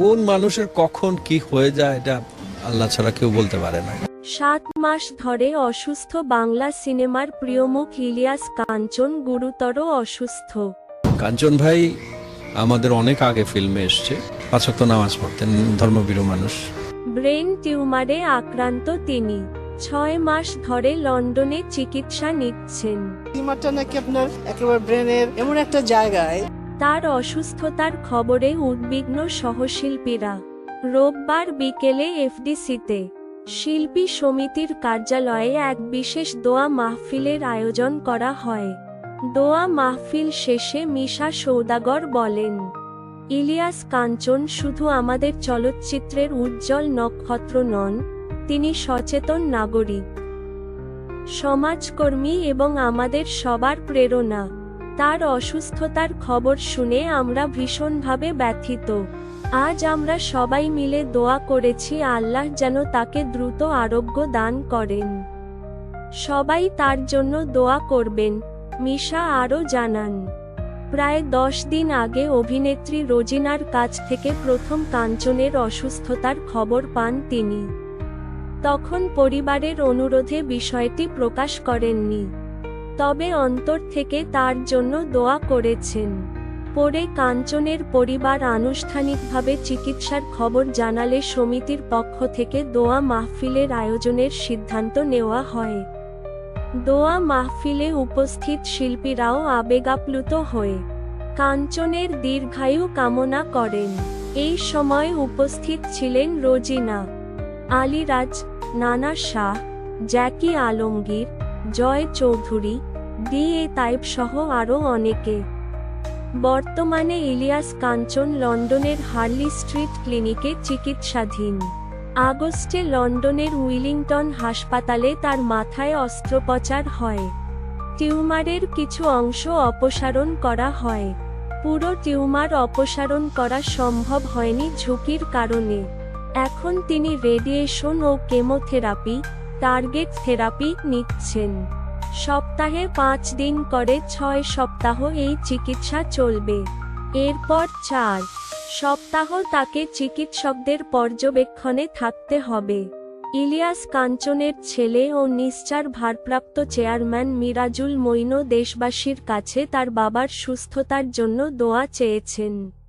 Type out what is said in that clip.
কোন মানুষের কখন কি হয়ে যায় এটা আল্লাহ ছাড়া কেউ বলতে পারে না। সাত মাস ধরে অসুস্থ বাংলা সিনেমার প্রিয়মুখ ইলিয়াস কাঞ্চন গুরুতর অসুস্থ। কাঞ্চন ভাই আমাদের অনেক আগে ফিল্মে এসছে। পাঁচক্ত নামাজ পড়তেন ধর্মবীর মানুষ। ব্রেন টিউমারে আক্রান্ত তিনি। ছয় মাস ধরে লন্ডনে চিকিৎসা নিচ্ছেন। টিমারটা নাকি আপনার একেবারে ব্রেনের এমন একটা জায়গায় তার অসুস্থতার খবরে উদ্বিগ্ন সহশিল্পীরা। রোববার বিকেলে এফডিসিতে শিল্পী সমিতির কার্যালয়ে এক বিশেষ দোয়া মাহফিলের আয়োজন করা হয়। দোয়া মাহফিল শেষে মিশা সৌদাগর বলেন, ইলিয়াস কাঞ্চন শুধু আমাদের চলচ্চিত্রের উজ্জ্বল নক্ষত্র নন, তিনি সচেতন নাগরিক। সমাজকর্মী এবং আমাদের সবার প্রেরণা। তার অসুস্থতার খবর শুনে আমরা ভীষণভাবে ব্যথিত। আজ আমরা সবাই মিলে দোয়া করেছি আল্লাহ যেন তাকে দ্রুত আরোগ্য দান করেন। সবাই তার জন্য দোয়া করবেন, মিশা আরও জানান। প্রায় দশ দিন আগে অভিনেত্রী রোজিনার কাছ থেকে প্রথম কাঞ্চনের অসুস্থতার খবর পান তিনি। তখন পরিবারের অনুরোধে বিষয়টি প্রকাশ করেননি। তবে অন্তর থেকে তার জন্য দোয়া করেছেন। পরে কাঞ্চনের পরিবার আনুষ্ঠানিকভাবে চিকিৎসার খবর জানালে সমিতির পক্ষ থেকে দোয়া মাহফিলের আয়োজনের সিদ্ধান্ত নেওয়া হয়। দোয়া মাহফিলে উপস্থিত শিল্পীরাও আবেগাপ্লুত হয়ে কাঞ্চনের দীর্ঘায়ু কামনা করেন। এই সময় উপস্থিত ছিলেন রোজিনা, আলিরাজ, নানা শাহ, জ্যাকি আলমগীর, জয় চৌধুরী ডি এ তাইব সহ আরও অনেকে। বর্তমানে ইলিয়াস কাঞ্চন লন্ডনের হার্লি স্ট্রিট ক্লিনিকে চিকিৎসাধীন। আগস্টে লন্ডনের উইলিংটন হাসপাতালে তার মাথায় অস্ত্রোপচার হয়। টিউমারের কিছু অংশ অপসারণ করা হয়। পুরো টিউমার অপসারণ করা সম্ভব হয়নি ঝুঁকির কারণে। এখন তিনি রেডিয়েশন ও কেমোথেরাপি, টার্গেট থেরাপি নিচ্ছেন। সপ্তাহে পাঁচ দিন করে ছয় সপ্তাহ এই চিকিৎসা চলবে। এরপর চার সপ্তাহ তাকে চিকিৎসকদের পর্যবেক্ষণে থাকতে হবে। ইলিয়াস কাঞ্চনের ছেলে ও নিশ্চার ভারপ্রাপ্ত চেয়ারম্যান মিরাজুল মইন দেশবাসীর কাছে তার বাবার সুস্থতার জন্য দোয়া চেয়েছেন।